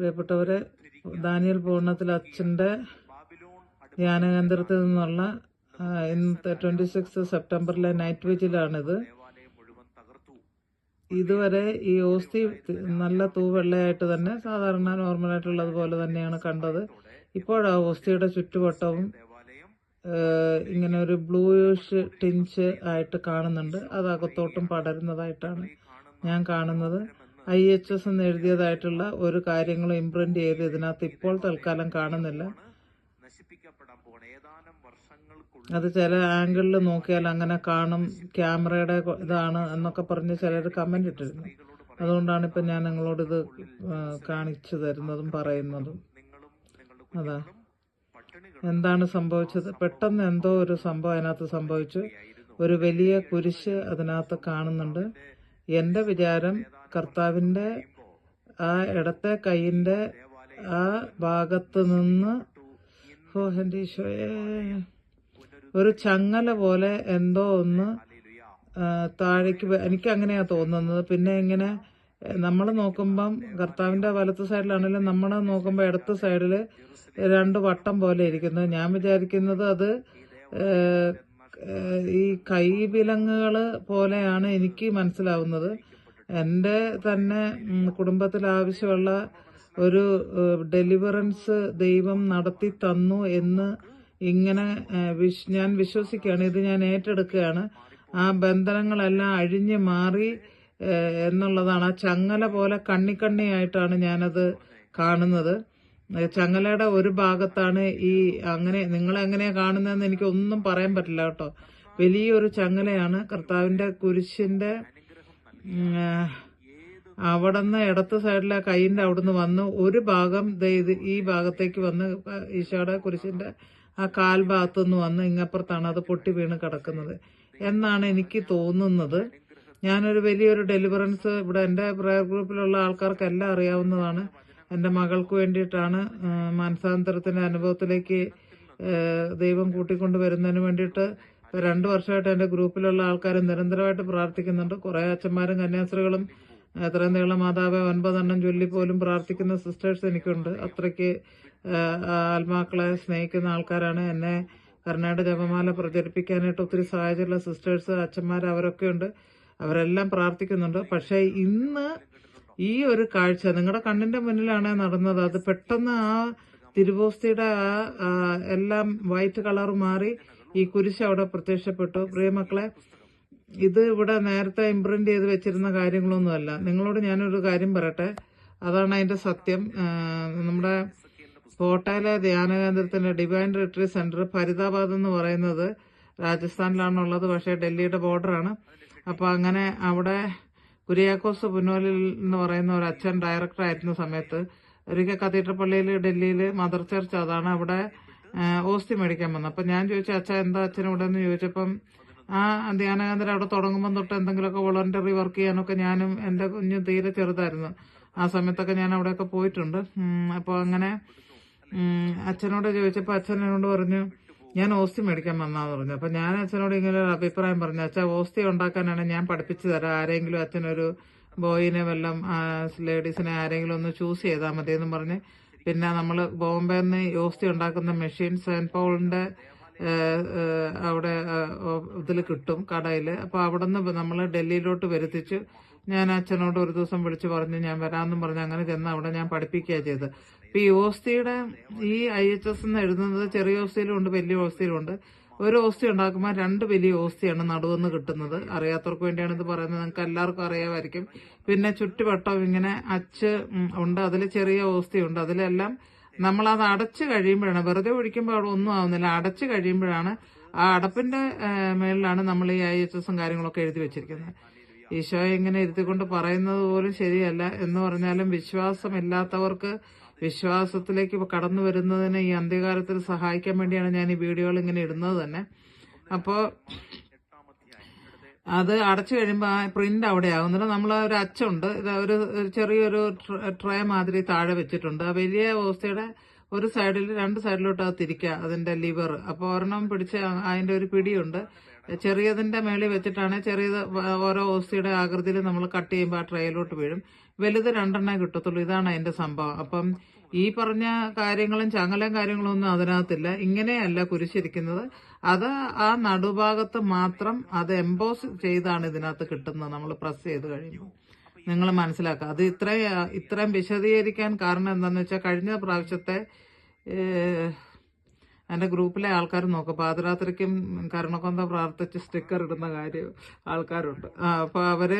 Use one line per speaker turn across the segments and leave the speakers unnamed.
പ്രിയപ്പെട്ടവരെ ദാനിയൽ പൂർണത്തിൽ അച്ഛന്റെ ധ്യാനകേന്ദ്രത്തിൽ നിന്നുള്ള ഇന്നത്തെ ട്വന്റി സിക്സ് സെപ്റ്റംബറിലെ നൈറ്റ് വിജിലാണിത് ഇതുവരെ ഈ ഓസ്തി നല്ല തൂവെള്ളയായിട്ട് തന്നെ സാധാരണ നോർമലായിട്ടുള്ളത് പോലെ തന്നെയാണ് കണ്ടത്. ഇപ്പോഴാ ഓസ്തിയുടെ ചുറ്റുവട്ടവും ഇങ്ങനെ ഒരു ബ്ലൂയിഷ് ടിഞ്ച് ആയിട്ട് കാണുന്നുണ്ട്. അത് അകത്തോട്ടും പടരുന്നതായിട്ടാണ് ഞാൻ കാണുന്നത്. ഐ എച്ച് എസ് എന്ന് എഴുതിയതായിട്ടുള്ള ഒരു കാര്യങ്ങളും ഇംപ്രിന്റ് ചെയ്ത് ഇതിനകത്ത് ഇപ്പോൾ തൽക്കാലം കാണുന്നില്ല. അത് ചില ആംഗിളിൽ നോക്കിയാൽ അങ്ങനെ കാണും ക്യാമറയുടെ ഇതാണ് എന്നൊക്കെ പറഞ്ഞ് ചിലർ കമന്റ് ഇട്ടിരുന്നു. അതുകൊണ്ടാണ് ഇപ്പം ഞാൻ നിങ്ങളോട് ഇത് കാണിച്ചു തരുന്നതും പറയുന്നതും. അതാ. എന്താണ് സംഭവിച്ചത്? പെട്ടെന്ന് എന്തോ ഒരു സംഭവം അതിനകത്ത് സംഭവിച്ചു. ഒരു വലിയ കുരിശ് അതിനകത്ത് കാണുന്നുണ്ട്. എന്റെ വിചാരം കർത്താവിന്റെ ആ ഇടത്തെ കൈയിന്റെ ആ ഭാഗത്ത് നിന്ന് ഒരു ചങ്ങല പോലെ എന്തോ ഒന്ന് താഴേക്ക് എനിക്ക് അങ്ങനെയാ തോന്നുന്നത്. പിന്നെ ഇങ്ങനെ നമ്മൾ നോക്കുമ്പം കർത്താവിന്റെ വലത്ത് സൈഡിലാണെങ്കിലും നമ്മൾ നോക്കുമ്പോൾ ഇടത്ത് സൈഡിൽ രണ്ട് വട്ടം പോലെ ഇരിക്കുന്നത് ഞാൻ വിചാരിക്കുന്നത് അത് ഈ കൈവിലങ്ങുകൾ പോലെയാണ് എനിക്ക് മനസ്സിലാവുന്നത്. എന്റെ തന്നെ കുടുംബത്തിൽ ആവശ്യമുള്ള ഒരു ഡെലിവറൻസ് ദൈവം നടത്തി തന്നു എന്ന് ഇങ്ങനെ ഞാൻ വിശ്വസിക്കുകയാണ്. ഇത് ഞാൻ ഏറ്റെടുക്കുകയാണ്. ആ ബന്ധനങ്ങളെല്ലാം അഴിഞ്ഞു മാറി എന്നുള്ളതാണ്. ആ ചങ്ങല പോലെ കണ്ണിക്കണ്ണിയായിട്ടാണ് ഞാനത് കാണുന്നത്. ചങ്ങലയുടെ ഒരു ഭാഗത്താണ് ഈ അങ്ങനെ നിങ്ങളെങ്ങനെയാണ് കാണുന്നതെന്ന് എനിക്കൊന്നും പറയാൻ പറ്റില്ല കേട്ടോ. വലിയൊരു ചങ്ങലയാണ്. കർത്താവിന്റെ കുരിശിന്റെ ഉം, നിന്ന് ഇടത്ത് സൈഡിലെ കൈയിന്റെ അവിടുന്ന് വന്ന് ഒരു ഭാഗം ഇത് ഈ ഭാഗത്തേക്ക് വന്ന് ഈശോയുടെ കുരിശിന്റെ ആ കാൽ ഭാഗത്തുനിന്ന് വന്ന് ഇങ്ങപ്പുറത്താണ് അത് പൊട്ടി വീണ് കിടക്കുന്നത്. എന്നാണ് എനിക്ക് തോന്നുന്നത്. ഞാനൊരു വലിയൊരു ഡെലിവറൻസ് ഇവിടെ എന്റെ പ്രയർ ഗ്രൂപ്പിലുള്ള ആൾക്കാർക്കെല്ലാം അറിയാവുന്നതാണ്. എന്റെ മകൾക്ക് വേണ്ടിയിട്ടാണ് മാനസാന്തരത്തിന്റെ അനുഭവത്തിലേക്ക് ദൈവം കൂട്ടിക്കൊണ്ട് വരുന്നതിന് വേണ്ടിയിട്ട് രണ്ടു വർഷമായിട്ട് എന്റെ ഗ്രൂപ്പിലുള്ള ആൾക്കാർ നിരന്തരമായിട്ട് പ്രാർത്ഥിക്കുന്നുണ്ട്. കുറേ അച്ഛന്മാരും കന്യാസ്ത്രീകളും എത്രയും നീളം മാതാവ് ഒൻപതെണ്ണം ചൊല്ലി പോലും പ്രാർത്ഥിക്കുന്ന സിസ്റ്റേഴ്സ് എനിക്കുണ്ട്. അത്രയ്ക്ക് ആത്മാക്കളെ സ്നേഹിക്കുന്ന ആൾക്കാരാണ്. എന്നെ കർണാടക ജപമാല പ്രചരിപ്പിക്കാനായിട്ട് ഒത്തിരി സഹായിച്ചിട്ടുള്ള സിസ്റ്റേഴ്സ് അച്ഛന്മാർ അവരൊക്കെ ഉണ്ട്. അവരെല്ലാം പ്രാർത്ഥിക്കുന്നുണ്ട്. പക്ഷേ ഇന്ന് ഈ ഒരു കാഴ്ച നിങ്ങളുടെ കണ്ണിന്റെ മുന്നിലാണ് നടന്നത്. അത് പെട്ടെന്ന് ആ തിരുവോസ്തിയുടെ ആ, എല്ലാം വൈറ്റ് കളർ മാറി ഈ കുരിശ് അവിടെ പ്രത്യക്ഷപ്പെട്ടു. പ്രിയമക്കളെ ഇത് ഇവിടെ നേരത്തെ ഇംപ്രിന്റ് ചെയ്ത് വെച്ചിരുന്ന കാര്യങ്ങളൊന്നുമല്ല. നിങ്ങളോട് ഞാനൊരു കാര്യം പറയട്ടെ? അതാണ് അതിന്റെ സത്യം. നമ്മുടെ കോട്ടയിലെ ധ്യാന കേന്ദ്രത്തിന്റെ ഡിവൈൻ റിട്രീ സെന്റർ ഫരീദാബാദ് എന്ന് പറയുന്നത് രാജസ്ഥാനിലാണുള്ളത്. പക്ഷേ ഡൽഹിയുടെ ബോർഡറാണ് അപ്പൊ അങ്ങനെ അവിടെ കുര്യാക്കോസ് പുന്നോലിൽ എന്ന് പറയുന്ന ഒരു അച്ഛൻ ഡയറക്ടർ ആയിരുന്ന സമയത്ത് ഒരിക്കൽ കത്തീഡ്രൽ പള്ളിയിൽ ഡൽഹിയിൽ മദർ ചർച്ച് അതാണ് അവിടെ ഓസ്തി മേടിക്കാൻ വന്നു. അപ്പൊ ഞാൻ ചോദിച്ചു അച്ഛ എന്താ അച്ഛനും ഇവിടെ എന്ന് ചോദിച്ചപ്പം ആ ധ്യാനകേന്ദ്രം അവിടെ തുടങ്ങുമ്പോൾ തൊട്ട് എന്തെങ്കിലുമൊക്കെ വോളണ്ടറി വർക്ക് ചെയ്യാനൊക്കെ ഞാനും എന്റെ കുഞ്ഞും തീരെ ചെറുതായിരുന്നു. ആ സമയത്തൊക്കെ ഞാൻ അവിടെയൊക്കെ പോയിട്ടുണ്ട്. അപ്പോൾ അങ്ങനെ അച്ഛനോട് ചോദിച്ചപ്പോൾ എന്നോട് പറഞ്ഞു ഞാൻ ഓസ്തി മേടിക്കാൻ വന്നാന്ന് പറഞ്ഞു. അപ്പൊ ഞാൻ അച്ഛനോട് ഇങ്ങനെ ഒരു അഭിപ്രായം പറഞ്ഞു അച്ഛാ ഓസ്തി ഉണ്ടാക്കാനാണ് ഞാൻ പഠിപ്പിച്ചു തരാം. ആരെങ്കിലും അച്ഛനൊരു ബോയിനെ വല്ലതും ലേഡീസിനെ ആരെങ്കിലും ഒന്ന് ചൂസ് ചെയ്താൽ മതി എന്ന് പറഞ്ഞ് പിന്നെ നമ്മൾ ബോംബെയിൽ യോസ്തി ഉണ്ടാക്കുന്ന മെഷീൻ സെന്റ് പോളിന്റെ അവിടെ ഇതിൽ കിട്ടും കടയിൽ അപ്പൊ അവിടെ നിന്ന് നമ്മൾ ഡൽഹിയിലോട്ട് വരുത്തിച്ച് ഞാൻ അച്ഛനോട് ഒരു ദിവസം വിളിച്ചു പറഞ്ഞ് ഞാൻ വരാമെന്നും പറഞ്ഞ് അങ്ങനെ ചെന്ന് അവിടെ ഞാൻ പഠിപ്പിക്കുകയാണ് ചെയ്തത്. അപ്പൊ ഈ ഓസ്തിയുടെ ഈ ഐ എച്ച് എസ് എന്ന് എഴുതുന്നത് ചെറിയ ഓസ്തിയിലും ഉണ്ട് വലിയ ഓസ്തിയിലും ഉണ്ട്. ഒരു ഓസ്തി ഉണ്ടാക്കുമ്പോൾ രണ്ട് വലിയ ഓസ്തിയാണ് നടുവെന്ന് കിട്ടുന്നത്. അറിയാത്തവർക്ക് വേണ്ടിയാണ് ഇത് പറയുന്നത്. നിങ്ങൾക്ക് എല്ലാവർക്കും അറിയാമായിരിക്കും. പിന്നെ ചുറ്റുവട്ടം ഇങ്ങനെ അച്ച് ഉണ്ട്. അതിൽ ചെറിയ ഓസ്തി ഉണ്ട്. അതിലെല്ലാം അത് അടച്ചു കഴിയുമ്പോഴാണ് വെറുതെ ഒഴിക്കുമ്പോൾ അവിടെ ഒന്നും ആവുന്നില്ല. അടച്ചു കഴിയുമ്പോഴാണ് ആ അടപ്പിന്റെ മേളിലാണ് നമ്മൾ ഈ ഐ എച്ച് എസും കാര്യങ്ങളൊക്കെ എഴുതി വെച്ചിരിക്കുന്നത്. ഈശോയെ ഇങ്ങനെ ഇരുത്തിക്കൊണ്ട് പറയുന്നത് പോലും ശരിയല്ല എന്ന് പറഞ്ഞാലും വിശ്വാസമില്ലാത്തവർക്ക് വിശ്വാസത്തിലേക്ക് കടന്നു വരുന്നതിന് ഈ അന്ത്യകാലത്തിൽ സഹായിക്കാൻ വേണ്ടിയാണ് ഞാൻ ഈ വീഡിയോകൾ ഇങ്ങനെ ഇടുന്നത് തന്നെ. അപ്പോൾ അത് അടച്ചു കഴിയുമ്പോൾ ആ പ്രിന്റ് അവിടെ ആകുന്നില്ല നമ്മൾ ഒരു അച്ചുണ്ട്. ഒരു ചെറിയൊരു ട്രേ മാതിരി താഴെ വെച്ചിട്ടുണ്ട്. ആ വലിയ ഓസ്തയുടെ ഒരു സൈഡിൽ രണ്ട് സൈഡിലോട്ട് അത് തിരിക്കുക അതിന്റെ ലിവർ. അപ്പോൾ ഒരെണ്ണം പിടിച്ച് അതിന്റെ ഒരു പിടിയുണ്ട്. ചെറിയതിന്റെ മേളിൽ വെച്ചിട്ടാണ് ചെറിയത് ഓരോ ഓസ്തിയുടെ ആകൃതിയിൽ നമ്മൾ കട്ട് ചെയ്യുമ്പോൾ ആ ട്രേയിലോട്ട് വീഴും. വലുത് രണ്ടെണ്ണേ കിട്ടത്തുള്ളൂ. ഇതാണ് അതിന്റെ സംഭവം. അപ്പം ഈ പറഞ്ഞ കാര്യങ്ങളും ചങ്ങലയും കാര്യങ്ങളും ഒന്നും അതിനകത്തില്ല. ഇങ്ങനെയല്ല കുരിശിരിക്കുന്നത്. അത് ആ നടുഭാഗത്ത് മാത്രം അത് എംബോസ് ചെയ്താണ് ഇതിനകത്ത് കിട്ടുന്നത്. നമ്മൾ പ്രസ് ചെയ്ത് കഴിയുമ്പോൾ നിങ്ങൾ മനസ്സിലാക്കുക. അത് ഇത്രയും ഇത്രയും വിശദീകരിക്കാൻ കാരണം എന്താണെന്ന് വെച്ചാൽ കഴിഞ്ഞ പ്രാവശ്യത്തെ എന്റെ ഗ്രൂപ്പിലെ ആൾക്കാർ നോക്കും. പാതിരാത്രിക്കും കരുണക്കൊന്ത പ്രാർത്ഥിച്ച് സ്റ്റിക്കർ ഇടുന്ന കാര്യം ആൾക്കാരുണ്ട്. അപ്പോൾ അവർ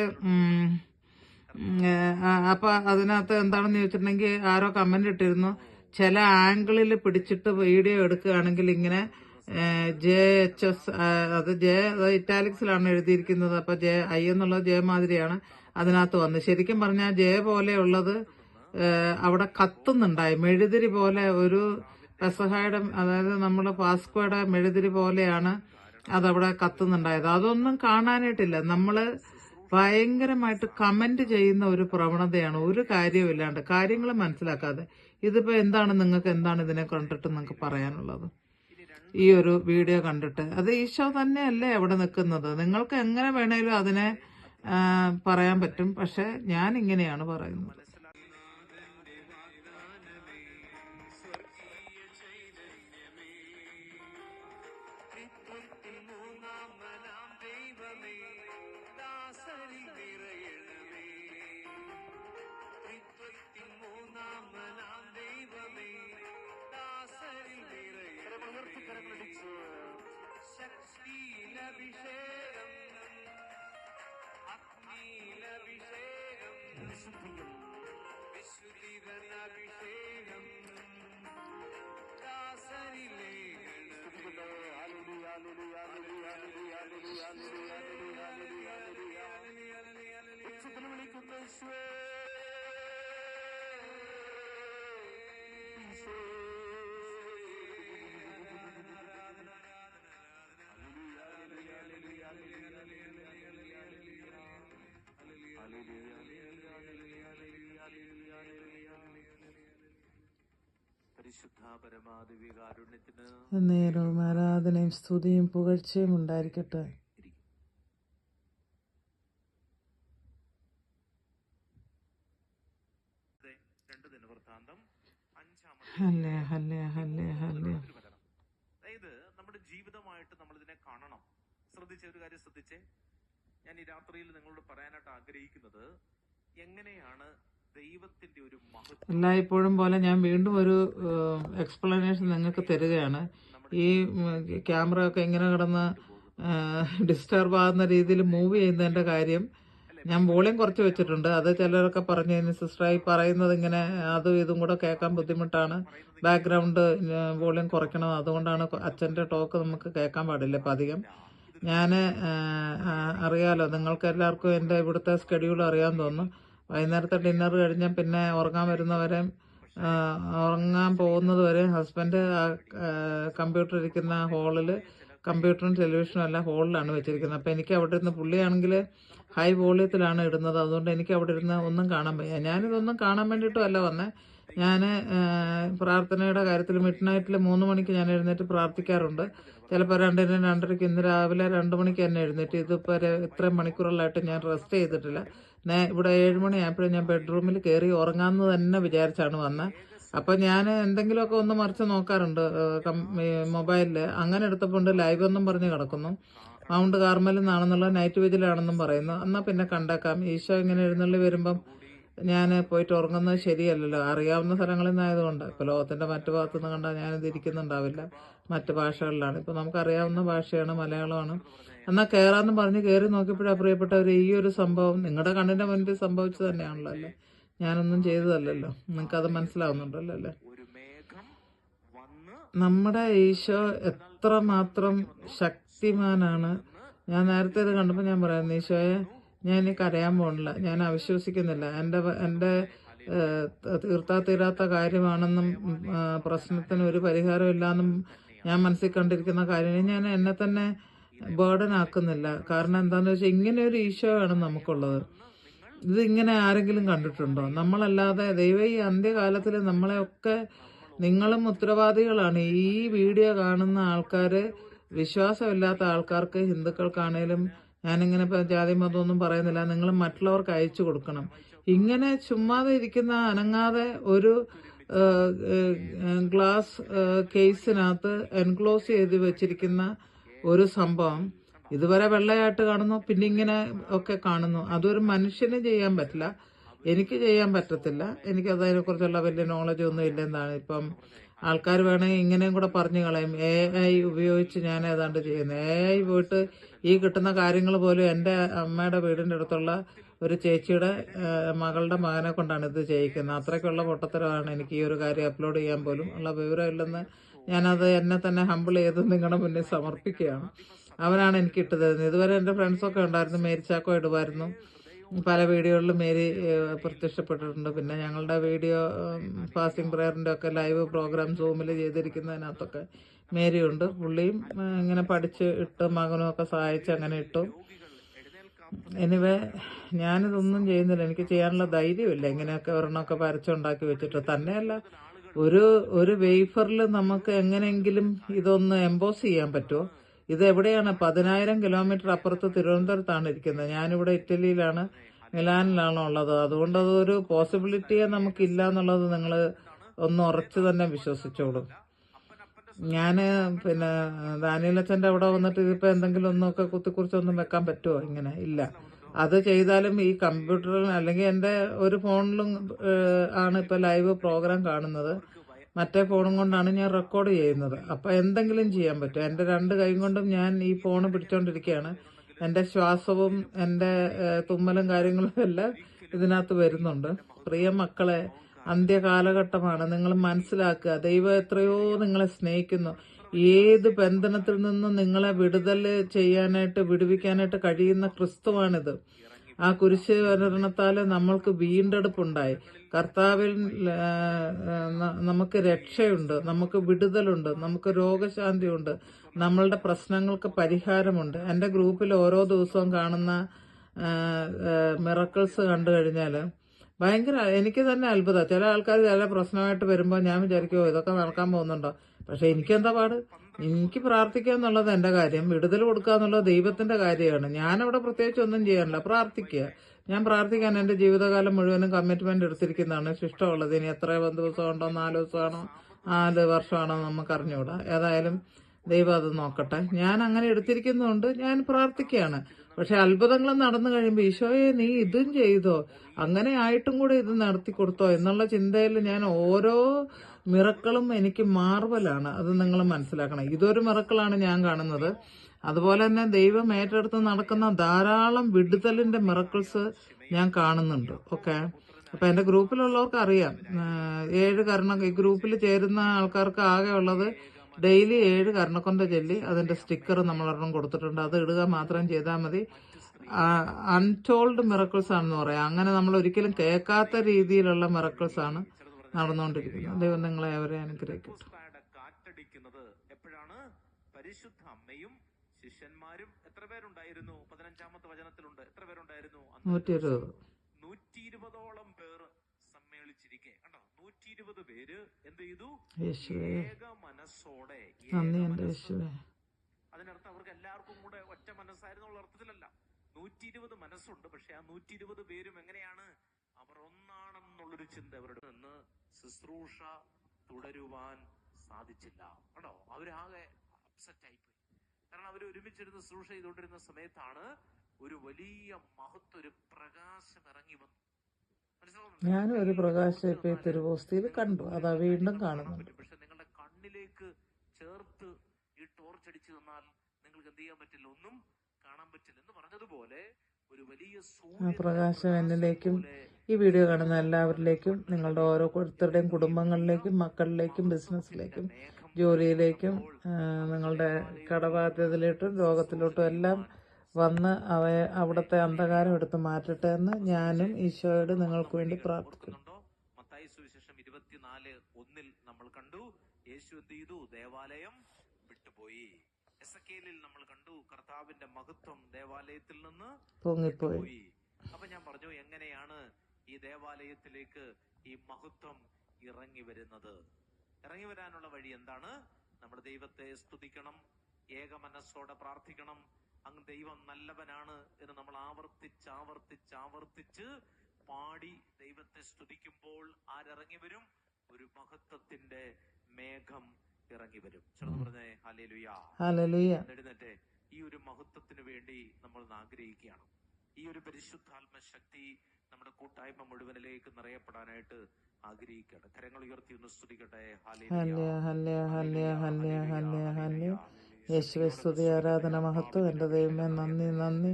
അപ്പോൾ അതിനകത്ത് എന്താണെന്ന് ചോദിച്ചിട്ടുണ്ടെങ്കിൽ ആരോ കമന്റ് ഇട്ടിരുന്നു. ചില ആംഗിളിൽ പിടിച്ചിട്ട് വീഡിയോ എടുക്കുകയാണെങ്കിൽ ഇങ്ങനെ ജെ എച്ച് എസ് അത് ജെ ഇറ്റാലിക്സിലാണ് എഴുതിയിരിക്കുന്നത്. അപ്പൊ ജെ ഐ എന്നുള്ളത് ജെ മാതിരിയാണ് അതിനകത്ത് വന്ന്. ശരിക്കും പറഞ്ഞാൽ ജെ പോലെയുള്ളത് അവിടെ കത്തുന്നുണ്ടായി. മെഴുതിരി പോലെ ഒരു പെസഹായുടെ അതായത് നമ്മുടെ പാസ്കോയുടെ മെഴുതിരി പോലെയാണ് അതവിടെ കത്തുന്നുണ്ടായത്. അതൊന്നും കാണാനായിട്ടില്ല. നമ്മൾ ഭയങ്കരമായിട്ട് കമന്റ് ചെയ്യുന്ന ഒരു പ്രവണതയാണ്. ഒരു കാര്യമില്ലാണ്ട് കാര്യങ്ങൾ മനസ്സിലാക്കാതെ. ഇതിപ്പോ എന്താണ് നിങ്ങൾക്ക് എന്താണ് ഇതിനെ കണ്ടിട്ട് നിങ്ങൾക്ക് പറയാനുള്ളത്? ഈ ഒരു വീഡിയോ കണ്ടിട്ട്. അത് ഈശോ തന്നെയല്ലേ അവിടെ നിൽക്കുന്നത്. നിങ്ങൾക്ക് എങ്ങനെ വേണേലും അതിനെ പറയാൻ പറ്റും. പക്ഷെ ഞാൻ ഇങ്ങനെയാണ് പറയുന്നത്.
പരിശുദ്ധ പരമാദിവികാരുണ്യത്തിന്
നേരവും ആരാധനയും സ്തുതിയും പുകഴ്ചയും ഉണ്ടായിരിക്കട്ടെ.
അതായത് നമ്മുടെ ജീവിതമായിട്ട് നമ്മൾ ഇതിനെ കാണണം. ശ്രദ്ധിച്ച ഒരു കാര്യം ശ്രദ്ധിച്ചേ. ഞാൻ ഈ രാത്രിയിൽ നിങ്ങളോട് പറയാനായിട്ട് ആഗ്രഹിക്കുന്നത് എങ്ങനെയാണ്
എല്ലായ്പ്പോഴും പോലെ ഞാൻ വീണ്ടും ഒരു എക്സ്പ്ലനേഷൻ നിങ്ങൾക്ക് തരികയാണ്. ഈ ക്യാമറ ഒക്കെ എങ്ങനെ കിടന്ന് ഡിസ്റ്റർബ് ആകുന്ന രീതിയിൽ മൂവ് ചെയ്യുന്നതിന്റെ കാര്യം ഞാൻ വോളിയം കുറച്ച് വെച്ചിട്ടുണ്ട്. അത് ചിലരൊക്കെ പറഞ്ഞു കഴിഞ്ഞ് സിസ്റ്ററായി പറയുന്നത് ഇങ്ങനെ അതും ഇതും കൂടെ കേൾക്കാൻ ബുദ്ധിമുട്ടാണ്. ബാക്ക്ഗ്രൗണ്ട് വോളിയം കുറയ്ക്കണം. അതുകൊണ്ടാണ് അച്ഛന്റെ ടോക്ക് നമുക്ക് കേൾക്കാൻ പാടില്ല ഇപ്പം അധികം. ഞാൻ അറിയാലോ നിങ്ങൾക്ക് എല്ലാവർക്കും എന്റെ ഇവിടുത്തെ സ്കെഡ്യൂൾ അറിയാൻ തോന്നുന്നു വൈകുന്നേരത്തെ ഡിന്നർ കഴിഞ്ഞാൽ പിന്നെ ഉറങ്ങാൻ വരുന്നവരെ ഉറങ്ങാൻ പോകുന്നത് വരെ ഹസ്ബൻഡ് കമ്പ്യൂട്ടർ ഇരിക്കുന്ന ഹാളിൽ കമ്പ്യൂട്ടറും ടെലിവിഷനും എല്ലാം ഹോളിലാണ് വെച്ചിരിക്കുന്നത്. അപ്പം എനിക്ക് അവിടെ ഇരുന്ന് പുള്ളിയാണെങ്കിൽ ഹൈ വോളിയത്തിലാണ് ഇടുന്നത്. അതുകൊണ്ട് എനിക്ക് അവിടെ ഇരുന്ന് ഒന്നും കാണാൻ വയ്യ ഞാനിതൊന്നും കാണാൻ വേണ്ടിയിട്ടും അല്ല വന്നേ. ഞാൻ പ്രാർത്ഥനയുടെ കാര്യത്തിൽ മിഡ് നൈറ്റിൽ മൂന്ന് മണിക്ക് ഞാൻ എഴുന്നേറ്റ് പ്രാർത്ഥിക്കാറുണ്ട്. ചിലപ്പോൾ രണ്ടിന് രണ്ടരയ്ക്ക് ഇന്ന് രാവിലെ രണ്ട് മണിക്ക് തന്നെ എഴുന്നേറ്റ്. ഇതിപ്പോൾ ഇത്രയും മണിക്കൂറുകളായിട്ട് ഞാൻ റെസ്റ്റ് ചെയ്തിട്ടില്ല. ഇവിടെ ഏഴുമണി ആയപ്പോഴേ ഞാൻ ബെഡ്റൂമിൽ കയറി ഉറങ്ങാമെന്ന് തന്നെ വിചാരിച്ചാണ് വന്നത് അപ്പം ഞാൻ എന്തെങ്കിലുമൊക്കെ ഒന്ന് മറിച്ച് നോക്കാറുണ്ട് മൊബൈലിൽ. അങ്ങനെ എടുത്തപ്പോൾ ലൈവ് ഒന്നും പറഞ്ഞ് കിടക്കുന്നു. മൗണ്ട് കാർമലിൽ നിന്നാണെന്നുള്ള നൈറ്റ് വിജിലാണെന്നും പറയുന്നു. എന്നാൽ പിന്നെ കണ്ടേക്കാം. ഈശോ ഇങ്ങനെ എഴുന്നള്ളി വരുമ്പം ഞാൻ പോയിട്ട് ഉറങ്ങുന്നത് ശരിയല്ലല്ലോ. അറിയാവുന്ന സ്ഥലങ്ങളിൽ നിന്നായതുകൊണ്ട്. ഇപ്പോൾ ലോകത്തിന്റെ മറ്റു ഭാഗത്തു നിന്ന് കണ്ടാൽ ഞാനിത് ഇരിക്കുന്നുണ്ടാവില്ല. മറ്റു ഭാഷകളിലാണ്. ഇപ്പോൾ നമുക്കറിയാവുന്ന ഭാഷയാണ് മലയാളമാണ്. എന്നാൽ കയറാന്ന് പറഞ്ഞ് കയറി നോക്കിയപ്പോഴാണ് പ്രിയപ്പെട്ടവരെ ഈ ഒരു സംഭവം നിങ്ങളുടെ കണ്ണിന്റെ മുന്നിൽ സംഭവിച്ചു തന്നെയാണല്ലോ അല്ലേ? ഞാനൊന്നും ചെയ്തതല്ലല്ലോ. അത് മനസ്സിലാവുന്നുണ്ടല്ലോ അല്ലേ? നമ്മുടെ ഈശോ എത്രമാത്രം ശക്തിമാനാണ്. ഞാൻ നേരത്തെ ഇത് കണ്ടപ്പോൾ ഞാൻ പറയാം ഈശോയെ ഞാൻ ഇനി കരയാൻ പോണില്ല. ഞാൻ അവിശ്വസിക്കുന്നില്ല. എന്റെ എന്റെ തീർത്താ തീരാത്ത കാര്യമാണെന്നും പ്രശ്നത്തിന് ഒരു പരിഹാരമില്ലാന്നും ഞാൻ മനസ്സിൽ കണ്ടിരിക്കുന്ന കാര്യം ഞാൻ എന്നെ തന്നെ ബേർഡൻ ആക്കുന്നില്ല. കാരണം എന്താന്ന് വെച്ചാൽ ഇങ്ങനെ ഒരു ഈശോയാണ് നമുക്കുള്ളത്. ഇത് ഇങ്ങനെ ആരെങ്കിലും കണ്ടിട്ടുണ്ടോ? നമ്മളല്ലാതെ ദൈവ ഈ അന്ത്യകാലത്തിൽ നമ്മളെയൊക്കെ നിങ്ങളും ഉത്തരവാദികളാണ്. ഈ വീഡിയോ കാണുന്ന ആൾക്കാർ വിശ്വാസമില്ലാത്ത ആൾക്കാർക്ക് ഹിന്ദുക്കൾക്കാണേലും ഞാനിങ്ങനെ ജാതി മതമൊന്നും പറയുന്നില്ല. നിങ്ങൾ മറ്റുള്ളവർക്ക് അയച്ചു കൊടുക്കണം. ഇങ്ങനെ ചുമ്മാതെ ഇരിക്കുന്ന അനങ്ങാതെ ഒരു ഗ്ലാസ് കേസിനകത്ത് എൻക്ലോസ് ചെയ്ത് വെച്ചിരിക്കുന്ന ഒരു സംഭവം ഇതുവരെ വെള്ളയായിട്ട് കാണുന്നു പിന്നെ ഇങ്ങനെ ഒക്കെ കാണുന്നു. അതൊരു മനുഷ്യന് ചെയ്യാൻ പറ്റില്ല. എനിക്ക് ചെയ്യാൻ പറ്റത്തില്ല. എനിക്ക് അതിനെക്കുറിച്ചുള്ള വലിയ നോളജ് ഒന്നും ഇല്ല ഇല്ലെന്നാണ്. ഇപ്പം ആൾക്കാർ വേണമെങ്കിൽ ഇങ്ങനെയും കൂടെ പറഞ്ഞു കളയും. എ ഐ ഉപയോഗിച്ച് ഞാൻ ഏതാണ്ട് ചെയ്യുന്നത് എ ഐ പോയിട്ട് ഈ കിട്ടുന്ന കാര്യങ്ങൾ പോലും എന്റെ അമ്മയുടെ വീടിന്റെ അടുത്തുള്ള ഒരു ചേച്ചിയുടെ മകളുടെ മകനെ കൊണ്ടാണ് ഇത് ചെയ്യിക്കുന്നത്. അത്രയ്ക്കുള്ള പൊട്ടത്തരമാണ് എനിക്ക് ഈ ഒരു കാര്യം അപ്ലോഡ് ചെയ്യാൻ പോലും ഉള്ള വിവരം വിവരമില്ലെന്ന് ഞാനത് എന്നെ തന്നെ ഹമ്പിൾ ചെയ്ത് നിങ്ങളുടെ മുന്നിൽ സമർപ്പിക്കുകയാണ്. അവനാണ് എനിക്ക് ഇട്ട് തരുന്നത് ഇതുവരെ എന്റെ ഫ്രണ്ട്സൊക്കെ ഉണ്ടായിരുന്നു. മേരി ചാക്കോ ഇടുമായിരുന്നു. പല വീഡിയോകളിലും മേരി പ്രത്യക്ഷപ്പെട്ടിട്ടുണ്ട്. പിന്നെ ഞങ്ങളുടെ വീഡിയോ ഫാസ്റ്റിംഗ് പ്രയറിന്റെ ഒക്കെ ലൈവ് പ്രോഗ്രാം സൂമിൽ ചെയ്തിരിക്കുന്നതിനകത്തൊക്കെ മേരിയുണ്ട്. പുള്ളിയും ഇങ്ങനെ പഠിച്ച് ഇട്ട് മകനും ഒക്കെ സഹായിച്ച് അങ്ങനെ ഇട്ടു. എനിവേ ഞാനിതൊന്നും ചെയ്യുന്നില്ല. എനിക്ക് ചെയ്യാനുള്ള ധൈര്യമില്ല. ഇങ്ങനെയൊക്കെ ഒരെണ്ണമൊക്കെ പരച്ചുണ്ടാക്കി വെച്ചിട്ട് തന്നെയല്ല ഒരു ഒരു വേഫറിൽ നമുക്ക് എങ്ങനെയെങ്കിലും ഇതൊന്ന് എംബോസ് ചെയ്യാൻ പറ്റുമോ ഇത് എവിടെയാണ്? പതിനായിരം കിലോമീറ്റർ അപ്പുറത്ത് തിരുവനന്തപുരത്താണ് ഇരിക്കുന്നത്. ഞാനിവിടെ ഇറ്റലിയിലാണ് മിലാനിലാണ് ഉള്ളത്. അതുകൊണ്ട് അതൊരു പോസിബിലിറ്റിയെ നമുക്കില്ല എന്നുള്ളത് നിങ്ങൾ ഒന്ന് ഉറച്ചു തന്നെ വിശ്വസിച്ചോളൂ. ഞാൻ പിന്നെ ദാനിയലച്ചന്റെ അവിടെ വന്നിട്ട് ഇതിപ്പോൾ എന്തെങ്കിലും ഒന്നൊക്കെ കുത്തിക്കുറിച്ചൊന്നും വെക്കാൻ പറ്റുമോ ഇങ്ങനെ ഇല്ല. അത് ചെയ്താലും ഈ കമ്പ്യൂട്ടറിൽ അല്ലെങ്കിൽ എന്റെ ഒരു ഫോണിലും ആണ് ഇപ്പൊ ലൈവ് പ്രോഗ്രാം കാണുന്നത്. മറ്റേ ഫോണും കൊണ്ടാണ് ഞാൻ റെക്കോർഡ് ചെയ്യുന്നത്. അപ്പൊ എന്തെങ്കിലും ചെയ്യാൻ പറ്റും. എന്റെ രണ്ട് കൈ കൊണ്ടും ഞാൻ ഈ ഫോൺ പിടിച്ചോണ്ടിരിക്കുകയാണ് എന്റെ ശ്വാസവും എന്റെ തുമ്മലും കാര്യങ്ങളും എല്ലാം ഇതിനകത്ത് വരുന്നുണ്ട്. പ്രിയ മക്കളെ അന്ത്യകാലഘട്ടമാണ്. നിങ്ങൾ മനസ്സിലാക്കുക. ദൈവം എത്രയോ നിങ്ങളെ സ്നേഹിക്കുന്നു. ഏത് ബന്ധനത്തിൽ നിന്നും നിങ്ങളെ വിടുതൽ ചെയ്യാനായിട്ട് വിടുവിക്കാനായിട്ട് കഴിയുന്ന ക്രിസ്തുവാണിത്. ആ കുരിശ് വരണത്താൽ നമ്മൾക്ക് വീണ്ടെടുപ്പുണ്ടായി. കർത്താവിൽ നമുക്ക് രക്ഷയുണ്ട് നമുക്ക് വിടുതലുണ്ട് നമുക്ക് രോഗശാന്തിയുണ്ട് നമ്മളുടെ പ്രശ്നങ്ങൾക്ക് പരിഹാരമുണ്ട്. എന്റെ ഗ്രൂപ്പിൽ ഓരോ ദിവസവും കാണുന്ന മിറക്കിൾസ് കണ്ടു കഴിഞ്ഞാൽ ഭയങ്കര എനിക്ക് തന്നെ അത്ഭുതം. ചില ആൾക്കാർ ചില പ്രശ്നമായിട്ട് വരുമ്പോൾ ഞാൻ വിചാരിക്കുമോ ഇതൊക്കെ നടക്കാൻ പോകുന്നുണ്ടോ? പക്ഷെ എനിക്കെന്താ പാട്? എനിക്ക് പ്രാർത്ഥിക്കുക എന്നുള്ളത് എന്റെ കാര്യം വിടുതൽ കൊടുക്കുക എന്നുള്ളത് ദൈവത്തിന്റെ കാര്യമാണ്. ഞാനവിടെ പ്രത്യേകിച്ച് ഒന്നും ചെയ്യാനില്ല. പ്രാർത്ഥിക്കുക. ഞാൻ പ്രാർത്ഥിക്കാൻ എന്റെ ജീവിതകാലം മുഴുവനും കമ്മിറ്റ്മെന്റ് എടുത്തിരിക്കുന്നതാണ്. ശിഷ്ടമുള്ളത്. ഇനി എത്ര ദിവസം ഉണ്ടോ നാല് ദിവസമാണോ? നാല് വർഷമാണോ? നമുക്ക് അറിഞ്ഞുകൂടാ. ഏതായാലും ദൈവം അത് നോക്കട്ടെ. ഞാൻ അങ്ങനെ എടുത്തിരിക്കുന്നതുകൊണ്ട് ഞാൻ പ്രാർത്ഥിക്കുകയാണ്. പക്ഷെ അത്ഭുതങ്ങൾ നടന്നു കഴിയുമ്പോൾ ഈശോയെ നീ ഇതും ചെയ്തോ? അങ്ങനെ ആയിട്ടും കൂടെ ഇത് നടത്തി കൊടുത്തോ? എന്നുള്ള ചിന്തയിൽ ഞാൻ ഓരോ മിറക്കളും എനിക്ക് മാർവലാണ്. അത് നിങ്ങൾ മനസ്സിലാക്കണം. ഇതൊരു മിറക്കളാണ് ഞാൻ കാണുന്നത്. അതുപോലെ തന്നെ ദൈവം ഏറ്റെടുത്ത് നടക്കുന്ന ധാരാളം വിടുതലിന്റെ മിറക്കിൾസ് ഞാൻ കാണുന്നുണ്ട്. ഓക്കെ? അപ്പൊ എന്റെ ഗ്രൂപ്പിലുള്ളവർക്ക് അറിയാം. ഏഴ് കരണ ഈ ഗ്രൂപ്പിൽ ചേരുന്ന ആൾക്കാർക്ക് ആകെ ഉള്ളത് ഡെയിലി ഏഴ് കർണക്കൊണ്ട ചൊല്ലി അതിന്റെ സ്റ്റിക്കർ നമ്മളൊരെണ്ണം കൊടുത്തിട്ടുണ്ട്. അത് ഇടുക മാത്രം ചെയ്താൽ മതി. അൺടോൾഡ് മിറക്കിൾസ് ആണെന്ന് പറയാം. അങ്ങനെ നമ്മൾ ഒരിക്കലും കേൾക്കാത്ത രീതിയിലുള്ള മിറക്കിൾസ് ആണ്. നടന്നുകൊണ്ടിരിക്കുന്നത് ദൈവം നിങ്ങളെ അവരെ അനുഗ്രഹിക്കട്ടെ.
കാറ്റടിക്കുന്നത് എപ്പോഴാണ്? പരിശുദ്ധ അമ്മയും ശിഷ്യന്മാരും എത്ര പേരുണ്ടായിരുന്നു? പതിനഞ്ചാമത്തെ വചനത്തിലുണ്ട്. എത്ര പേരുണ്ടായിരുന്നു?
നൂറ്റി ഇരുപത്
നൂറ്റി ഇരുപതോളം പേർ സമ്മേളിച്ചിരിക്കെ. കണ്ടോ? നൂറ്റി ഇരുപത് പേര് എന്ത് ചെയ്തു? ഏക മനസ്സോടെ അതിനർത്ഥം അവർക്ക് എല്ലാവർക്കും കൂടെ ഒറ്റ മനസ്സായിരുന്നുള്ള അർത്ഥത്തിലല്ല. നൂറ്റി ഇരുപത് മനസ്സുണ്ട്. പക്ഷെ ആ നൂറ്റി ഇരുപത് പേരും എങ്ങനെയാണ് അവർ ഒന്നാണെന്നുള്ളൊരു ചിന്ത അവരുടെ നിന്ന് ശുശ്രൂഷ തുടരുവാൻ സാധിച്ചില്ല. കേട്ടോ അവരാകെ അപ്സെറ്റ് ആയിപ്പോയി. കാരണം അവർ ഒരുമിച്ചിരുന്ന് ശുശ്രൂഷ ചെയ്തുകൊണ്ടിരുന്ന സമയത്താണ് ഒരു വലിയ മഹത്വ ഒരു പ്രകാശം ഇറങ്ങി വന്നു?
ഞാനും ഒരു പ്രകാശം ഇപ്പൊ ഈ തിരുവോസ്തിയിൽ കണ്ടു. അതാ വീണ്ടും
കാണാൻ
കാണുന്നുണ്ട്
പറ്റും. പക്ഷെ നിങ്ങളുടെ കണ്ണിലേക്ക് ചേർത്ത് ഈ ടോർച്ച് അടിച്ചു തന്നാൽ നിങ്ങൾക്ക് എന്ത് ചെയ്യാൻ പറ്റില്ല? ഒന്നും കാണാൻ പറ്റില്ല. എന്ന് പറഞ്ഞതുപോലെ
പ്രകാശം എന്നിലേക്കും ഈ വീഡിയോ കാണുന്ന എല്ലാവരിലേക്കും നിങ്ങളുടെ ഓരോ ഓരോരുത്തരുടെയും കുടുംബങ്ങളിലേക്കും മക്കളിലേക്കും ബിസിനസ്സിലേക്കും ജോലിയിലേക്കും നിങ്ങളുടെ കടബാധ്യതയിലോട്ടും രോഗത്തിലോട്ടും എല്ലാം വന്ന് അവയെ അവിടുത്തെ അന്ധകാരം എടുത്ത് മാറ്റട്ടെ എന്ന് ഞാനും ഈശോയോട് നിങ്ങൾക്ക് വേണ്ടി പ്രാർത്ഥിക്കുന്നു.
സുവിശേഷം ഇരുപത്തിനാല് ഒന്നിൽ നമ്മൾ കണ്ടു. യേശു എന്ത് ചെയ്തു? ദേവാലയം വിട്ടുപോയി. എസക്കേലിൽ നമ്മൾ കണ്ടു കർത്താവിന്റെ മഹത്വം ദേവാലയത്തിൽ നിന്ന് പോയി അപ്പൊ ഞാൻ പറഞ്ഞു എങ്ങനെയാണ് ഈ ദേവാലയത്തിലേക്ക് ഈ മഹത്വം ഇറങ്ങി വരുന്നത്? ഇറങ്ങി വരാനുള്ള വഴി എന്താണ്? നമ്മൾ ദൈവത്തെ സ്തുതിക്കണം ഏക മനസ്സോടെ പ്രാർത്ഥിക്കണം. അങ്ങ് ദൈവം നല്ലവനാണ് എന്ന് നമ്മൾ ആവർത്തിച്ച് ആവർത്തിച്ച് ആവർത്തിച്ച്
പാടി ദൈവത്തെ സ്തുതിക്കുമ്പോൾ ആരിറങ്ങി വരും? ഒരു മഹത്വത്തിന്റെ മേഘം ഇറങ്ങി വരും. പറഞ്ഞേ എഴുന്നേറ്റ് ഈ ഒരു മഹത്വത്തിന് വേണ്ടി നമ്മൾ ആഗ്രഹിക്കുകയാണ്. ഈ ഒരു പരിശുദ്ധാത്മ ശക്തി നമ്മുടെ കൂട്ടായ്മ മുഴുവനിലേക്ക് നിറയപ്പെടാനായിട്ട് ആഗ്രഹിക്കുകയാണ്. കരങ്ങൾ ഉയർത്തി ഒന്ന് സ്തുതിക്കട്ടെ.
യേശുവെ സ്തുതി ആരാധന മഹത്വം എന്റെ ദൈവമേ നന്ദി നന്ദി.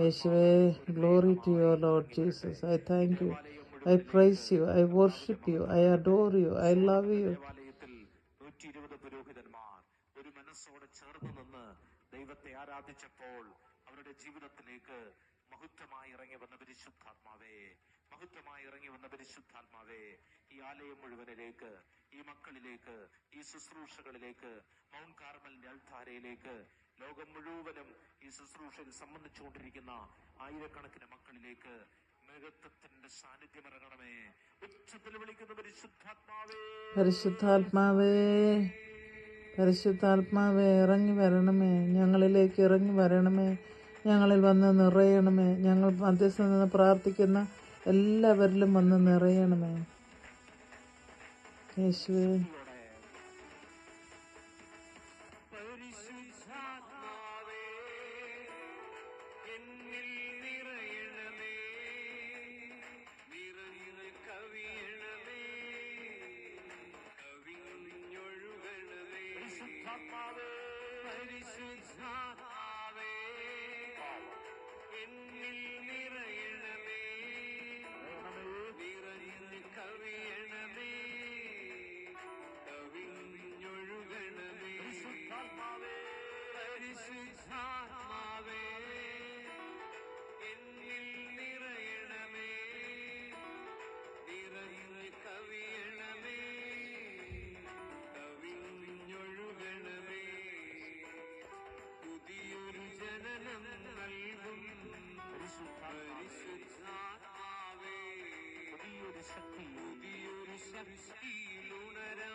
യേശുവേ glory to your lord Jesus I thank you I praise you I worship you I adore you I love you
പുരോഹിതന്മാർ ഒരു മനസ്സോടെ ചേർന്ന് നിന്ന് ദൈവത്തെ ആരാധിച്ചപ്പോൾ അവരുടെ ജീവിതത്തിലേക്ക് മഹത്വമായി ഇറങ്ങി വന്ന പരിശുദ്ധാത്മാവേ മഹത്വമായി ഇറങ്ങി വന്ന പരിശുദ്ധാത്മാവേ ഈ ആലയം മുഴുവനിലേക്ക് ഈ മക്കളിലേക്ക് ഈ ശുശ്രൂഷകളിലേക്ക് മൗണ്ട് കാർമലിന്റെ അൾത്താരയിലേക്ക് ലോകം മുഴുവനും ഈ ശുശ്രൂഷയിൽ സംബന്ധിച്ചുകൊണ്ടിരിക്കുന്ന ആയിരക്കണക്കിന് മക്കളിലേക്ക് മേഘത്വത്തിന്റെ സാന്നിധ്യം ഇറങ്ങണമേ. ഉച്ചത്തിൽ വിളിക്കുന്ന പരിശുദ്ധാത്മാവേ.
പരിശുദ്ധാത്മാവേ. പരിശുദ്ധാത്മാവേ ഇറങ്ങി വരണമേ. ഞങ്ങളിലേക്ക് ഇറങ്ങി വരണമേ. ഞങ്ങളിൽ വന്ന് നിറയണമേ. ഞങ്ങൾ മധ്യസ്ഥ നിന്ന് പ്രാർത്ഥിക്കുന്ന എല്ലാവരിലും വന്ന് നിറയണമേ. യേശുവേ.
പരിശുദ്ധാത്മാവേ ജനനം നൽകും പരിശുദ്ധാത്മാവേ പുതിയൊരു ശക്തി പുതിയൊരു ശക്തിയിലുണരാ.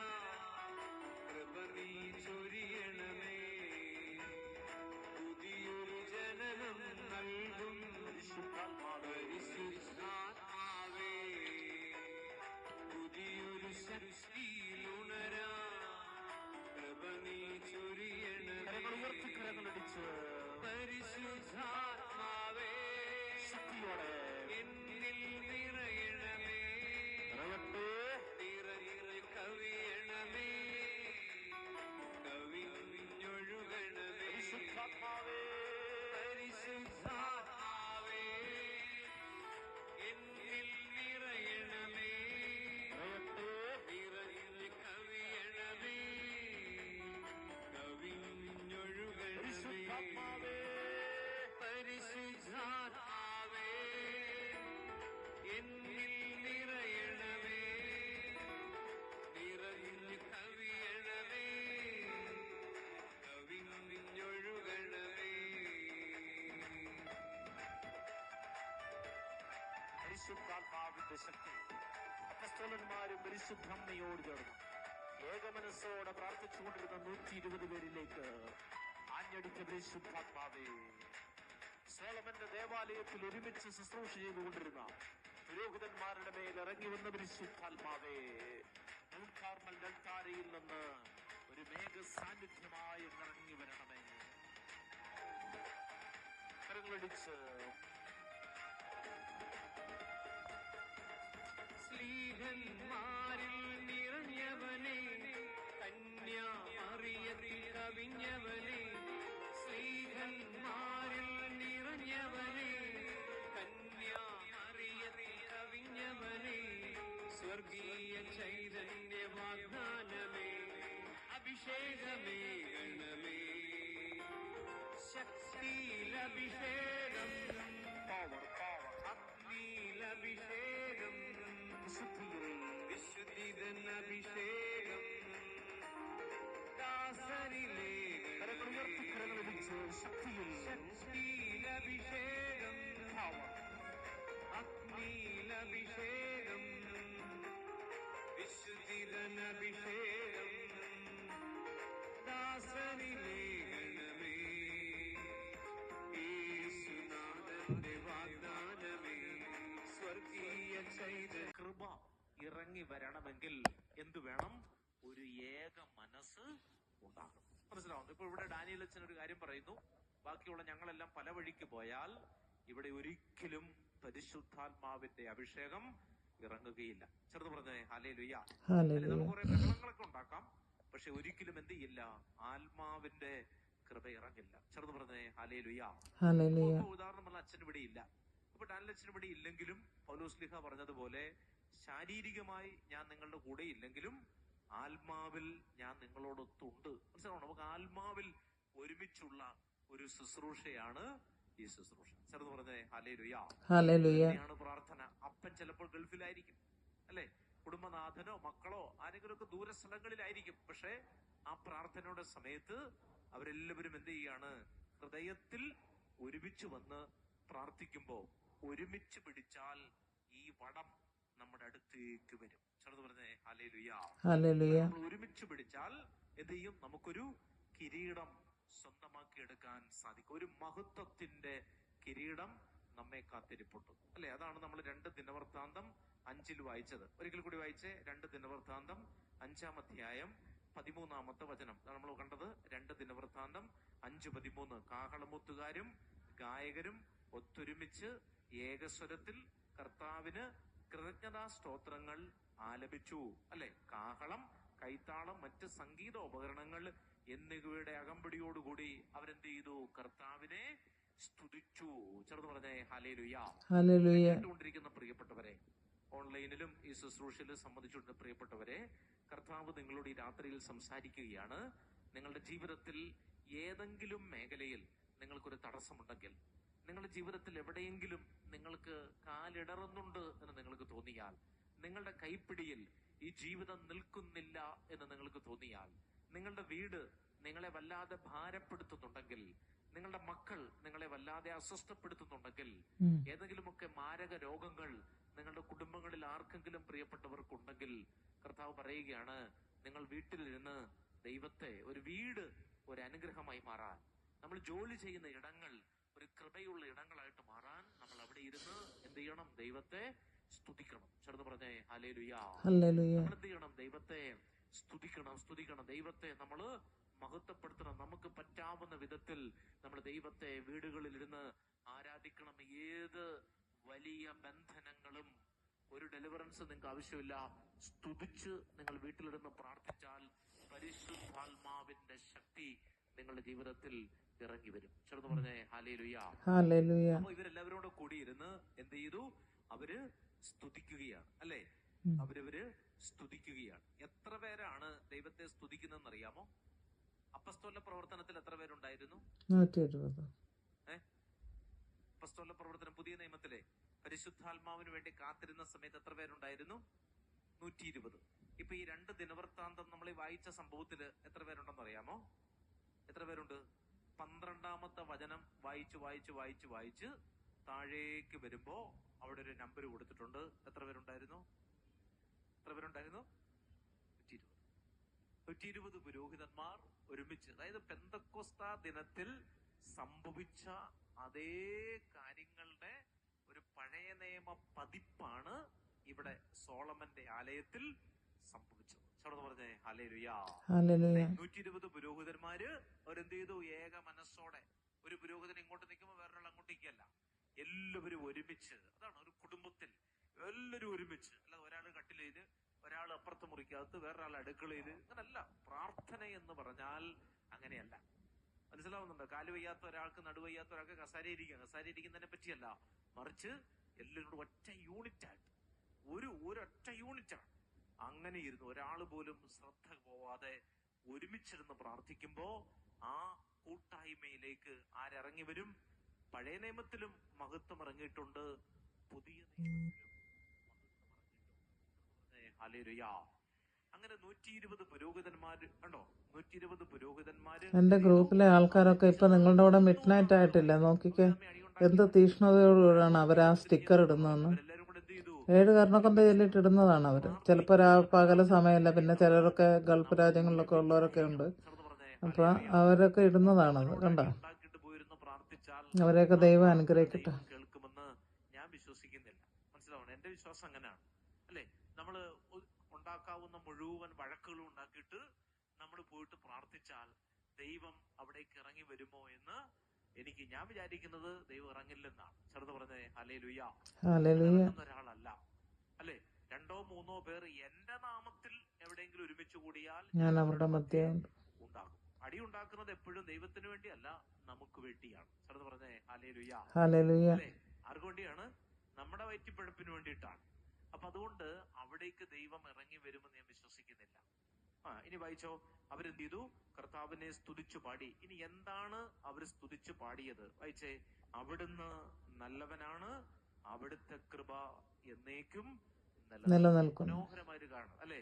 പരിശുദ്ധാത്മാവിന്റെ ശക്തി. അപ്പസ്തോലന്മാരും പരിശുദ്ധമ്മയോട് ചേർന്നു. ഏകമനസ്സോടെ പ്രാർത്ഥിച്ചുകൊണ്ടിരുന്ന നൂറ്റി ഇരുപത് പേരിലേക്ക് ആഞ്ഞടിച്ച പരിശുദ്ധാത്മാവേ സോളമന്റെ ദേവാലയത്തിൽ ഒരുമിച്ച് ശുശ്രൂഷ ചെയ്തുകൊണ്ടിരുന്ന പുരോഹിതന്മാരുടെ മേൽ ഇറങ്ങി വന്ന പരിശുദ്ധാത്മാവേ മുൻകാർമൽ ഡൽത്താരയിൽ നിന്ന് ഒരു മേഘ സാന്നിധ്യമായി ഇറങ്ങി വരണമേ. കരങ്ങളടിച്ച് സ്ലീഹന്മാരിൽ നിറഞ്ഞവനെ കന്യാമറിയത്തിൽ കവിഞ്ഞവനെ സ്ലീഹന്മാരിൽ നിറഞ്ഞവനെ കന്യാമറിയത്തിൽ കവിഞ്ഞവനെ സ്വർഗീയ ചൈതന്യ വാഗ്ദാനമേ അഭിഷേകമേ ഗണമേ. ശക്തിയിലഭിഷേകം അഗ്നിയിലഭിഷേകം. വിശുദ്ധിതൻ അഭിഷേകം ദാസനിലെ ശക്തിയിൽ ശക്തിയിലഭിഷേകം. അഗ്നിയിലഭിഷേകം. വിശുദ്ധിതൻ അഭിഷേകം ദാസനിലെ ഗണമേ. യേശുനാഥന്റെ
ഇറങ്ങി വരണമെങ്കിൽ എന്തു വേണം? ഒരു ഏക മനസ്സ് ഉണ്ടാകണം. മനസ്സിലാവുന്നു? ഇപ്പൊ ഇവിടെ ഡാനിയൽ അച്ഛൻ ഒരു കാര്യം പറയുന്നു. ബാക്കിയുള്ള ഞങ്ങളെല്ലാം പല വഴിക്ക് പോയാൽ ഇവിടെ ഒരിക്കലും പരിശുദ്ധാത്മാവിന്റെ അഭിഷേകം ഇറങ്ങുകയില്ല. ചെറുത് പറഞ്ഞേ ഹാലേ ലുയ്യ നമുക്ക് കുറെ ബഹളങ്ങളൊക്കെ ഉണ്ടാക്കാം. പക്ഷെ ഒരിക്കലും എന്ത് ചെയ്യില്ല? ആത്മാവിന്റെ കൃപ ഇറങ്ങില്ല. ചെറുത് പറഞ്ഞേ ഹാലേ ലുയ്യ ഉദാഹരണം പറഞ്ഞ അച്ഛൻ ഇവിടെ ഇല്ല. ഇപ്പൊ ഡാനിൽ അച്ഛൻ ഇവിടെ ഇല്ലെങ്കിലും പൗലോസ്ലിഹ പറഞ്ഞതുപോലെ ശാരീരികമായി ഞാൻ നിങ്ങളുടെ കൂടെ ഇല്ലെങ്കിലും ആത്മാവിൽ ഞാൻ നിങ്ങളോടൊത്തുണ്ട്. മനസ്സിലാവണം? നമുക്ക് ആത്മാവിൽ ഒരുമിച്ചുള്ള ഒരു ശുശ്രൂഷയാണ് ഈ ശുശ്രൂഷ. ചെറുത് പറഞ്ഞേ ഹലേ ലുയാണ്
ഹാലലുയ ാണ്
പ്രാർത്ഥന. അപ്പൻ ചിലപ്പോൾ ഗൾഫിലായിരിക്കും അല്ലെ? കുടുംബനാഥനോ മക്കളോ ആരെങ്കിലും ഒക്കെ ദൂര സ്ഥലങ്ങളിലായിരിക്കും. പക്ഷെ ആ പ്രാർത്ഥനയുടെ സമയത്ത് അവരെല്ലാവരും എന്ത് ചെയ്യാണ്? ഹൃദയത്തിൽ ഒരുമിച്ച് വന്ന് പ്രാർത്ഥിക്കുമ്പോ ഒരുമിച്ച് പിടിച്ചാൽ ഈ വടം നമ്മുടെ അടുത്തേക്ക് വരും. ചെറുത് പറഞ്ഞേ ഹലേ നമ്മൾ ഒരുമിച്ച് പിടിച്ചാൽ എന്ത് ചെയ്യും? നമുക്കൊരു കിരീടം സ്വന്തമാക്കി എടുക്കാൻ സാധിക്കും. ഒരു മഹത്വത്തിന്റെ കിരീടം നമ്മെ കാത്തിരിപ്പുണ്ട്. അല്ലെ? അതാണ് നമ്മൾ രണ്ട് ദിനവൃത്താന്തം അഞ്ചിൽ വായിച്ചത്. ഒരിക്കൽ കൂടി വായിച്ചേ. രണ്ട് ദിനവൃത്താന്തം അഞ്ചാം അധ്യായം പതിമൂന്നാമത്തെ വചനം. നമ്മൾ കണ്ടത്. രണ്ട് ദിനവൃത്താന്തം അഞ്ച് പതിമൂന്ന്. കാഹളമൂത്തുകാരും ഗായകരും ഒത്തൊരുമിച്ച് ഏകസ്വരത്തിൽ കർത്താവിന് കൃതജ്ഞതാ സ്തോത്രങ്ങൾ ആലപിച്ചു. അല്ലെ? കാഹളം കൈത്താളം മറ്റ് സംഗീത ഉപകരണങ്ങൾ എന്നിവയുടെ അകമ്പടിയോടുകൂടി അവരെന്ത് ചെയ്തു? കർത്താവിനെ സ്തുതിച്ചു. ചെറുത് പറഞ്ഞേ ഹലേലുയ കേട്ടുകൊണ്ടിരിക്കുന്ന പ്രിയപ്പെട്ടവരെ ഓൺലൈനിലും ഈ ശുശ്രൂഷയിലും സംബന്ധിച്ചുകൊണ്ട് പ്രിയപ്പെട്ടവരെ കർത്താവ് നിങ്ങളോട് ഈ രാത്രിയിൽ സംസാരിക്കുകയാണ്. നിങ്ങളുടെ ജീവിതത്തിൽ ഏതെങ്കിലും മേഖലയിൽ നിങ്ങൾക്കൊരു തടസ്സമുണ്ടെങ്കിൽ നിങ്ങളുടെ ജീവിതത്തിൽ എവിടെയെങ്കിലും നിങ്ങൾക്ക് കാലിടറുന്നുണ്ട് എന്ന് നിങ്ങൾക്ക് തോന്നിയാൽ നിങ്ങളുടെ കൈപ്പിടിയിൽ ഈ ജീവിതം നിൽക്കുന്നില്ല എന്ന് നിങ്ങൾക്ക് തോന്നിയാൽ നിങ്ങളുടെ വീട് നിങ്ങളെ വല്ലാതെ ഭാരപ്പെടുത്തുന്നുണ്ടെങ്കിൽ നിങ്ങളുടെ മക്കൾ നിങ്ങളെ വല്ലാതെ അസ്വസ്ഥപ്പെടുത്തുന്നുണ്ടെങ്കിൽ. ഏതെങ്കിലുമൊക്കെ മാരക രോഗങ്ങൾ നിങ്ങളുടെ കുടുംബങ്ങളിൽ ആർക്കെങ്കിലും പ്രിയപ്പെട്ടവർക്കുണ്ടെങ്കിൽ കർത്താവ് പറയുകയാണ് നിങ്ങൾ വീട്ടിലിരുന്ന് ദൈവത്തെ ഒരു വീട് ഒരു അനുഗ്രഹമായി മാറാൻ നമ്മൾ ജോലി ചെയ്യുന്ന ഇടങ്ങൾ ഒരു കൃപയുള്ള ഇടങ്ങളായിട്ട് മാറാൻ അവിടെ ഇരുന്ന് എന്ത് ചെയ്യണം? ദൈവത്തെ സ്തുതിക്കണം. ചേർന്ന് പറഞ്ഞേ ഹലേ ലുയാ
ഹാലലുയ
നമ്മൾ എന്ത് ചെയ്യണം? ദൈവത്തെ സ്തുതിക്കണം സ്തുതിക്കണം. ദൈവത്തെ നമ്മൾ മഹത്വപ്പെടുത്തണം. നമുക്ക് പറ്റാവുന്ന വിധത്തിൽ നമ്മൾ ദൈവത്തെ വീടുകളിൽ ഇരുന്ന് ആരാധിക്കണം. ഏത് വലിയ ബന്ധനങ്ങളും ഒരു ഡെലിവറൻസ് നിങ്ങൾക്ക് ആവശ്യമില്ല. സ്തുതിച്ച് നിങ്ങൾ വീട്ടിലിരുന്ന് പ്രാർത്ഥിച്ചാൽ പരിശുദ്ധാത്മാവിന്റെ ശക്തി നിങ്ങളുടെ ജീവിതത്തിൽ ഇറങ്ങി വരും. ചെറുത് പറഞ്ഞേ ഹാലേ ലുയാ
ഹാലലുയ.
അപ്പൊ ഇവരെല്ലാവരും കൂടെ കൂടിയിരുന്ന് എന്ത് ചെയ്തു? അവർ സ്തുതിക്കുകയാണ് അല്ലേ. അവരവര് സ്തുതിക്കുകയാണ്. എത്ര പേരാണ് ദൈവത്തെ സ്തുതിക്കുന്നതെന്ന് അറിയാമോ അപ്പസ്തോല പ്രവർത്തനത്തിൽ എത്ര പേരുണ്ടായിരുന്നു? അപ്പസ്തോല പ്രവർത്തനം പുതിയ നിയമത്തിലെ പരിശുദ്ധാത്മാവിന് വേണ്ടി കാത്തിരുന്ന സമയത്ത് എത്ര പേരുണ്ടായിരുന്നു? നൂറ്റി ഇരുപത് ഇപ്പൊ ഈ രണ്ട് ദിനവൃത്താന്തം നമ്മൾ വായിച്ച സംഭവത്തിൽ എത്ര പേരുണ്ടെന്ന് അറിയാമോ എത്ര പേരുണ്ട്? പന്ത്രണ്ടാമത്തെ വചനം വായിച്ച് വായിച്ച് വായിച്ച് വായിച്ച് താഴേക്ക് വരുമ്പോ അവിടെ ഒരു നമ്പർ കൊടുത്തിട്ടുണ്ട്. എത്ര പേരുണ്ടായിരുന്നു? എത്ര പേരുണ്ടായിരുന്നു? നൂറ്റി ഇരുപത് പുരോഹിതന്മാർ ഒരുമിച്ച് അതായത് പെന്തക്കോസ്ത ദിനത്തിൽ സംഭവിച്ച അതേ കാര്യങ്ങളുടെ ഒരു പഴയ നിയമ പതിപ്പാണ് ഇവിടെ സോളമന്റെ ആലയത്തിൽ സംഭവിച്ചത്. ചേർന്ന് പറഞ്ഞേ ഹലേലുയാ നൂറ്റി ഇരുപത് പുരോഹിതന്മാര് അവരെന്ത് ചെയ്തു ഏക മനസ്സോടെ ഒരു പുരോഹിതൻ ഇങ്ങോട്ട് നിൽക്കുമ്പോൾ വേറൊരാൾ അങ്ങോട്ടേക്കല്ല എല്ലാവരും ഒരുമിച്ച് അതാണ് ഒരു കുടുംബത്തിൽ എല്ലാവരും ഒരുമിച്ച്. അല്ലാതെ ഒരാൾ കട്ടിലേൽ ഒരാൾ അപ്പുറത്ത് മുറിക്കകത്ത് വേറൊരാൾ അടുക്കളയിൽ അങ്ങനല്ല. പ്രാർത്ഥന എന്ന് പറഞ്ഞാൽ അങ്ങനെയല്ല. മനസ്സിലാവുന്നുണ്ടോ? കാൽ വയ്യാത്ത ഒരാൾക്ക് നടുവയ്യാത്ത ഒരാൾക്ക് കസാര ഇരിക്കുക. കസാര ഇരിക്കുന്നതിനെ പറ്റിയല്ല. മറിച്ച് എല്ലാവരോടും ഒറ്റ യൂണിറ്റായിട്ട്. ഒരു ഒരൊറ്റ യൂണിറ്റ് ആണ് അങ്ങനെ ഇരുന്ന് ഒരാൾ പോലും ശ്രദ്ധ പോവാതെ ഒരുമിച്ചിരുന്ന് പ്രാർത്ഥിക്കുമ്പോ ആ കൂട്ടായ്മയിലേക്ക് ആരിറങ്ങി വരും. പഴയ നിയമത്തിലും മഹത്വം ഇറങ്ങിയിട്ടുണ്ട്. പുതിയ നിയമത്തിലും. അങ്ങനെ നൂറ്റി ഇരുപത് പുരോഹിതന്മാര് കണ്ടോ? നൂറ്റി ഇരുപത് പുരോഹിതന്മാര്
എന്റെ ഗ്രൂപ്പിലെ ആൾക്കാരൊക്കെ ഇപ്പൊ നിങ്ങളുടെ കൂടെ മിഡ് നൈറ്റ് ആയിട്ടില്ല? നോക്കിക്കേ. എന്ത് തീക്ഷ്ണതയോടുകൂടാണ് അവർ ആ സ്റ്റിക്കർ ഇടുന്നതെന്ന്
അവരെല്ലാരും കൂടെ എന്ത് ചെയ്തു
ഏഴ് കർണക്കൊന്ത ചൊല്ലിട്ട് ഇടുന്നതാണ് അവർ. ചിലപ്പോൾ രാ പകല സമയമല്ല പിന്നെ ചിലരൊക്കെ ഗൾഫ് രാജ്യങ്ങളിലൊക്കെ ഉള്ളവരൊക്കെ ഉണ്ട്.
അപ്പോൾ
അപ്പൊ അവരൊക്കെ ഇടുന്നതാണത് കണ്ട? അവരെയൊക്കെ ദൈവം അനുഗ്രഹിക്കട്ടെ.
ഞാൻ വിശ്വസിക്കുന്നില്ല വിശ്വാസം അങ്ങനെയാണ് അല്ലേ മുഴുവൻ നമ്മൾ പോയിട്ട് പ്രാർത്ഥിച്ചാൽ ദൈവം അവിടേക്ക് ഇറങ്ങി വരുമോ എന്ന് എനിക്ക് ഞാൻ വിചാരിക്കുന്നത് ദൈവം ഇറങ്ങില്ലെന്നാണ്. ചെറുത് പറഞ്ഞേ ഹലേ ലുയ്യ ഒരാളല്ല. അല്ലെ? രണ്ടോ മൂന്നോ പേർ എന്റെ നാമത്തിൽ എവിടെയെങ്കിലും ഒരുമിച്ച് കൂടിയാൽ
ഞാൻ അവരുടെ മധ്യ
ഉണ്ടാകും. അടി ഉണ്ടാക്കുന്നത് എപ്പോഴും ദൈവത്തിന് വേണ്ടിയല്ല നമുക്ക് വേണ്ടിയാണ്. ചെറുത് പറഞ്ഞേ അലേ ലുയ്യ അല്ലേ? ആർക്ക് വേണ്ടിയാണ് നമ്മുടെ വയറ്റിപ്പഴപ്പിന് വേണ്ടിയിട്ടാണ്. അപ്പൊ അതുകൊണ്ട് അവിടേക്ക് ദൈവം ഇറങ്ങി വരുമെന്ന് ഞാൻ വിശ്വസിക്കുന്നില്ല. ആ ഇനി വായിച്ചോ. അവരെന്ത് ചെയ്തു? കർത്താവിനെ സ്തുതിച്ചു പാടി. ഇനി എന്താണ് അവർ സ്തുതിച്ചു പാടിയത്? വായിച്ചേ. അവിടുന്ന് നല്ലവനാണ്. അവിടുത്തെ കൃപ എന്നേക്കും നിലനിൽക്കും.
നിലനിൽക്കുന്നു.
മനോഹരമായ ഒരു കാണും അല്ലെ?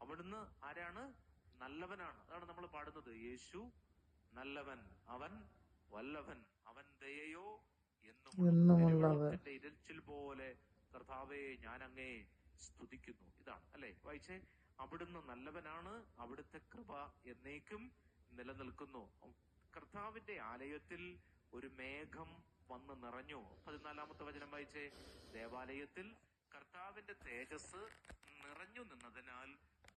അവിടുന്ന് ആരാണ്? നല്ലവനാണ്. അതാണ് നമ്മൾ പാടുന്നത്. യേശു നല്ലവൻ അവൻ വല്ലവൻ അവൻ ദയയോ എന്നും ഇരച്ചിൽ പോലെ കർത്താവെ ഞാൻ അങ്ങേ സ്തുതിക്കുന്നു. ഇതാണ് അല്ലെ? വായിച്ചേ. അവിടുന്ന് നല്ലവനാണ് അവിടുത്തെ കൃപ എന്നേക്കും നിലനിൽക്കുന്നു. കർത്താവിന്റെ ആലയത്തിൽ ഒരു മേഘം വന്ന് നിറഞ്ഞു. പതിനാലാമത്തെ വചനം വായിച്ചേ ദേവാലയത്തിൽ കർത്താവിന്റെ തേജസ് നിറഞ്ഞു നിന്നതിനാൽ